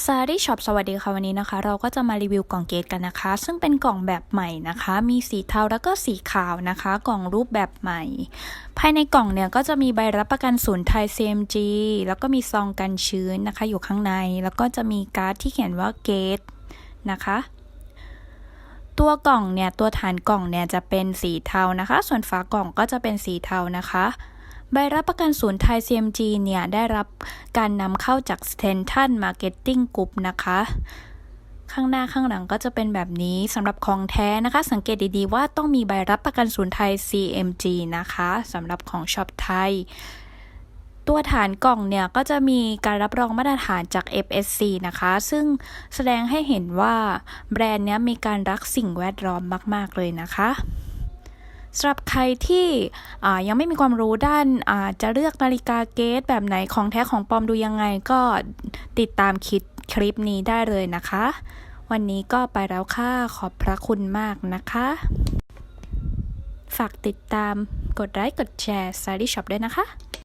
ซารีช็อปสวัสดีค่ะวันนี้นะคะ เราก็จะมารีวิวกล่องเกตกันนะคะ ซึ่งเป็นกล่องแบบใหม่นะคะ มีสีเทาแล้วก็สีขาวนะคะ กล่องรูปแบบใหม่ ภายในกล่องเนี่ยก็จะมีใบรับประกันศูนย์ไทย CMG แล้วก็มีซองกันชื้นนะคะ อยู่ข้างใน แล้วก็จะมีการ์ดที่เขียนว่าเกตนะคะ ตัวกล่องเนี่ยตัวฐานกล่องเนี่ยจะเป็นสีเทานะคะ ส่วนฝากล่องก็จะเป็นสีเทานะคะ ใบรับประกันศูนย์ไทย CMG เนี่ยได้รับการนำเข้าจาก s t e n t o n Marketing Group นะคะ ข้างหน้าข้างหลังก็จะเป็นแบบนี้สำหรับของแท้นะคะ สังเกตดีๆว่าต้องมีใบรับประกันศูนย์ไทย CMG นะคะสำหรับของช็อปไทยตัวฐานกล่องเนี่ยก็จะมีการรับรองมาตรฐานจาก FSC นะคะ ซึ่งแสดงให้เห็นว่าแบรนด์เนี้ยมีการรักสิ่งแวดล้อมมาก ๆ เลยนะคะ สำหรับใครที่ยังไม่มีความรู้ด้านจะเลือกนาฬิกาเกตแบบไหนของแท้ของปลอมดูยังไงก็ติดตามคิดคลิปนี้ได้เลยนะคะ วันนี้ก็ไปแล้วค่ะขอบพระคุณมากนะคะ ฝากติดตามกดไลค์กดแชร์ซารีช็อปด้วยนะคะ